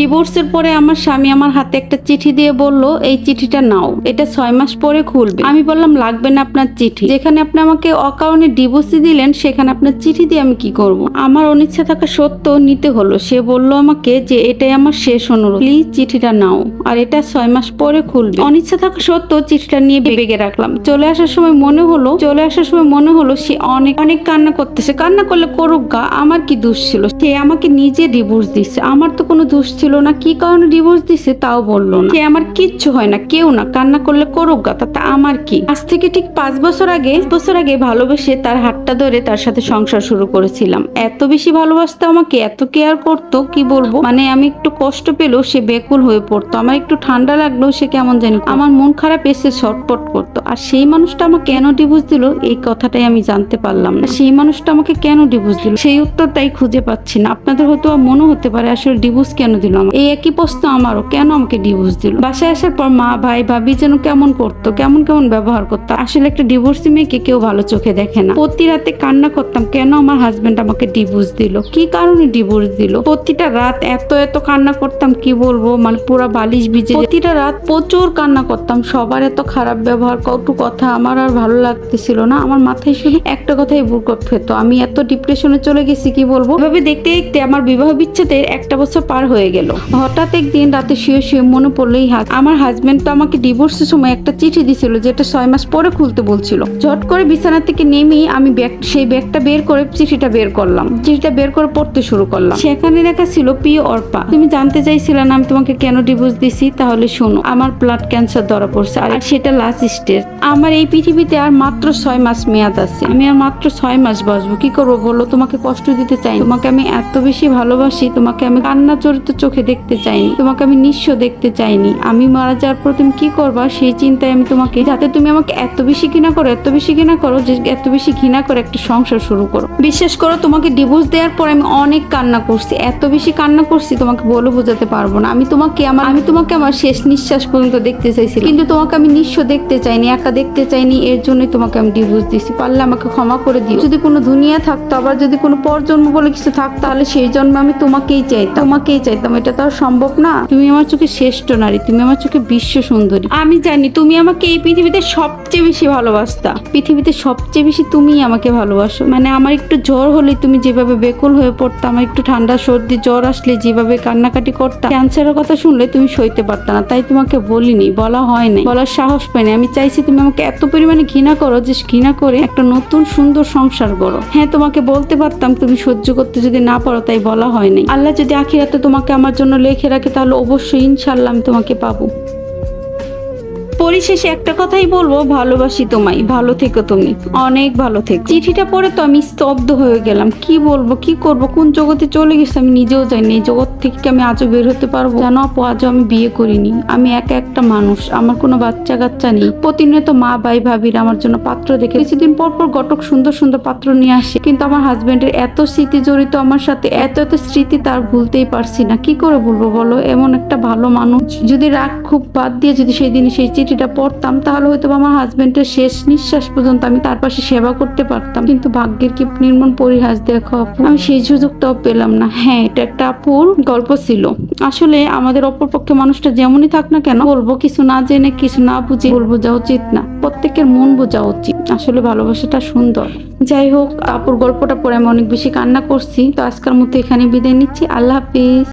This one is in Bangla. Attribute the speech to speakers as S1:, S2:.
S1: ডিভোর্সের পরে আমার স্বামী আমার হাতে একটা চিঠি দিয়ে বলল, এই চিঠিটা নাও, এটা ছয় মাস পরে খুলবে। আমি বললাম, লাগবে না আপনার চিঠি। যেখানে আপনি আমাকে অকারণে ডিভোর্সই দিলেন, সেখানে আপনার চিঠি দিয়ে আমি কি করব? আমার অনিচ্ছা থাকা সত্ত্বেও নিতে হলো। সে বলল আমাকে যে, এটাই আমার শেষ অনুরোধ। প্লিজ চিঠিটা নাও, আর এটা ছয় মাস পরে খুলবে। অনিচ্ছা থাকা সত্ত্বেও চিঠিটা নিয়ে বেগে রাখলাম। চলে আসার সময় মনে হলো, চলে আসার সময় মনে হলো সে অনেক অনেক কান্না করতেছে। কান্না করলে করুক গা, আমার কি দোষ ছিল? সে আমাকে নিজে ডিভোর্স দিচ্ছে। আমার তো কোনো দোষ ছিল না, কি কারণে ডিভোর্স দিছে তাও বলল না। আমার কিচ্ছু হয় না, কেউ না, কান্না করলে করুক গা তাতে আমার কি? আজ থেকে ঠিক পাঁচ বছর আগে বছর আগে ভালোবেসে তার হাতটা ধরে তার সাথে সংসার শুরু করেছিলাম। এত বেশি ভালোবাসতো আমাকে, এত কেয়ার করতো, কি বলব? মানে আমি একটু কষ্ট পেলেও সে বেকুল হয়ে পড়তো। আমার একটু ঠান্ডা লাগলেও সে কেমন জানি আমার মন খারাপ এসে ছটপট করতো। আর সেই মানুষটা আমাকে কেন ডিভোর্স দিল, এই কথাটাই আমি জানতে পারলাম না। সেই মানুষটা আমাকে কেন ডিভোর্স দিল? সেই উত্তরটাই খুঁজে পাচ্ছি না। আপনাদের হয়তো মনে হতে পারে আসলে ডিভোর্স কেন দিল আমার। এই একই প্রশ্ন আমারও। কেন আমাকে ডিভোর্স দিল? বাসায় আসার পর মা, ভাই, ভাবি যেন কেমন করতো, কেমন কেমন ব্যবহার করতো। আসলে একটা ডিভোর্সি মেয়েকে কেউ ভালো চোখে দেখে না। প্রতি রাতে কান্না করতাম, কেন আমার হাজবেন্ড আমাকে ডিভোর্স দিল? কি কারণে ডিভোর্স দিল? প্রতিটা রাত এত এত কান্না করতাম, কি বলব? মানে পুরা বালিশ ভিজে প্রতিটা রাত প্রচুর কান্না করতাম। সবার এত খারাপ ব্যবহার, কটু কথা আমার আর ভালো লাগতেছিল না। আমার মাথায় শুধু একটা কথাই বুকট ফেতো আমি এত ডিপ্রেশনে চলে গেছি, কি বলব? এভাবে দেখতে দেখতে আমার বিবাহ বিচ্ছেদের একটা বছর পার হয়ে গেল। হঠাৎ একদিন রাতে শুয়ে শুয়ে মনে পড়লেই হাত আমার হাজবেন্ড তো আমাকে ডিভোর্সের সময় একটা চিঠি দিছিল, যেটা ছয় মাস পরে খুলতে বলছিল। ঝট করে বিছানা থেকে নেমেই আমি ব্যাগ সেই ব্যাগটা বের করে চিঠিটা বের করলাম। চিঠিটা বের করে পড়তে শুরু করলাম। সেখানে লেখা ছিল, প্রিয় অর্পা, তুমি জানতে চাইছিলে না আমি তোমাকে কেন ডিভোর্স দিছি, তাহলে শোনো, আমার ব্লাড ক্যান্সার ধরা পড়ছে, আর সেটা লাস্ট স্টেজ আমার এই পৃথিবীতে আর মাত্র ছয় মাস মেয়াদ আছে। আমি আর মাত্র ছয় মাস বাঁচবো, কি করব বলো? তোমাকে কষ্ট দিতে চাই তোমাকে আমি এত বেশি ভালোবাসি, তোমাকে আমি কান্না চরিত্র চোখে দেখতে চাইনি, তোমাকে আমি নিঃস্ব দেখতে চাইনি। আমি মারা যাওয়ার পর তুমি কি করবা? সেই চিন্তায় আমি তোমাকে যাতে তুমি আমাকে এত বেশি ঘৃণা করো, এত বেশি ঘৃণা করো যে এত বেশি ঘৃণা করে একটা সংসার শুরু করো। বিশ্বাস করো, তোমাকে ডিভোর্স দেওয়ার পর আমি অনেক কান্না করছি। এত বেশি কান্না করছি, তোমাকে বলে বোঝাতে পারব না। আমি তোমাকে আমার আমি তোমাকে আমার শেষ নিঃশ্বাস পর্যন্ত দেখতে চাইছি। কিন্তু তোমাকে আমি নিঃস্ব দেখতে চাইনি, একা দেখতে চাইনি। এর জন্যই তোমাকে আমি ডিভোর্স দিছি পারলে আমাকে ক্ষমা করে দিও। যদি কোনো দুনিয়া থাকতো, আবার যদি কোনো পরজন্ম বলে কিছু থাকতো, তাহলে সেই জন্মে আমি তোমাকেই চাইতাম। তোমাকেই চাইতাম। এটা তো সম্ভব না। তুমি আমার চোখে শ্রেষ্ঠ নারী, তুমি আমার চোখে বিশ্ব সুন্দরী। আমি জানি তুমি আমাকে এই পৃথিবীতে সবচেয়ে বেশি ভালোবাসতা। পৃথিবীতে সবচেয়ে বেশি তুমিই আমাকে ভালোবাসো। মানে আমার একটু জ্বর হলে তুমি যেভাবে বেকুল হয়ে পড়তা, আমার একটু ঠান্ডা সর্দি, জ্বর আসলে যেভাবে কান্নাকাটি করতা, ক্যান্সারের কথা শুনলে তুমি সইতে পারতা না, তাই তোমাকে বলিনি, বলা হয় নাই। বলার সাহস পাইনি আমি চাইছি তুমি আমাকে এত পরিমাণে ঘৃণা করো যে ঘৃণা করে একটা নতুন সুন্দর সংসার করো হ্যাঁ তোমাকে বলতে পারতাম তুমি সহ্য করতে যদি না পারো, তাই বলা হয় নাই। আল্লাহ যদি আখিরাতে তোমাকে আমার জন্য লেখে রাখে তাহলে অবশ্যই ইনশাল্লাহ আমি তোমাকে পাবো। পরিশেষে একটা কথাই বলব, ভালোবাসি তোমায়, ভালো থেকো তুমি, অনেক ভালো থেকো। চিঠিটা পড়ে তো আমি স্তব্ধ হয়ে গেলাম, কি বলব, কি করব, কোন জগতে চলে গেছে আমি নিজেও জানি এই জগৎ থেকে আমি আজও বের হতে পারব? জানো আপু, আজও আমি বিয়ে করিনি, আমি একা একটা মানুষ, আমার কোনো বাচ্চা কাচ্চা নেই। প্রতিনিয়ত মা, ভাই, ভাবির আমার জন্য পাত্র দেখে কিছুদিন পর পর গটক সুন্দর সুন্দর পাত্র নিয়ে আসে, কিন্তু আমার হাজবেন্ডের এত স্মৃতি জড়িত আমার সাথে, এত এত স্মৃতি তার ভুলতেই পারছি না, কি করে বলব বলো? এমন একটা ভালো মানুষ, যদি রাগ খুব বাদ দিয়ে যদি সেই দিন সেই চিঠিটা পড়তাম, তাহলে হয়তো আমার হাজবেন্ডের শেষ নিঃশ্বাস পর্যন্ত আমি তার পাশে সেবা করতে পারতাম। কিন্তু ভাগ্যের কি নির্মম পরিহাস দেখো আপু? আমি সেই সুযোগটাও পেলাম না। হ্যাঁ এটা একটা আপুর গল্প ছিল। আসলে আমাদের অপরপক্ষে মানুষটা যেমনই থাক না কেন, বলব কিছু না জেনে, কিছু না বুঝে বলব যা উচিত না। প্রত্যেকের মন বোঝা উচিত। আসলে ভালোবাসাটা সুন্দর। যাই হোক, আপুর গল্পটা পড়ে আমি অনেক বেশি কান্না করছি। তো আজকের মতো এখানে বিদায় নিচ্ছি। আল্লাহ হাফিজ।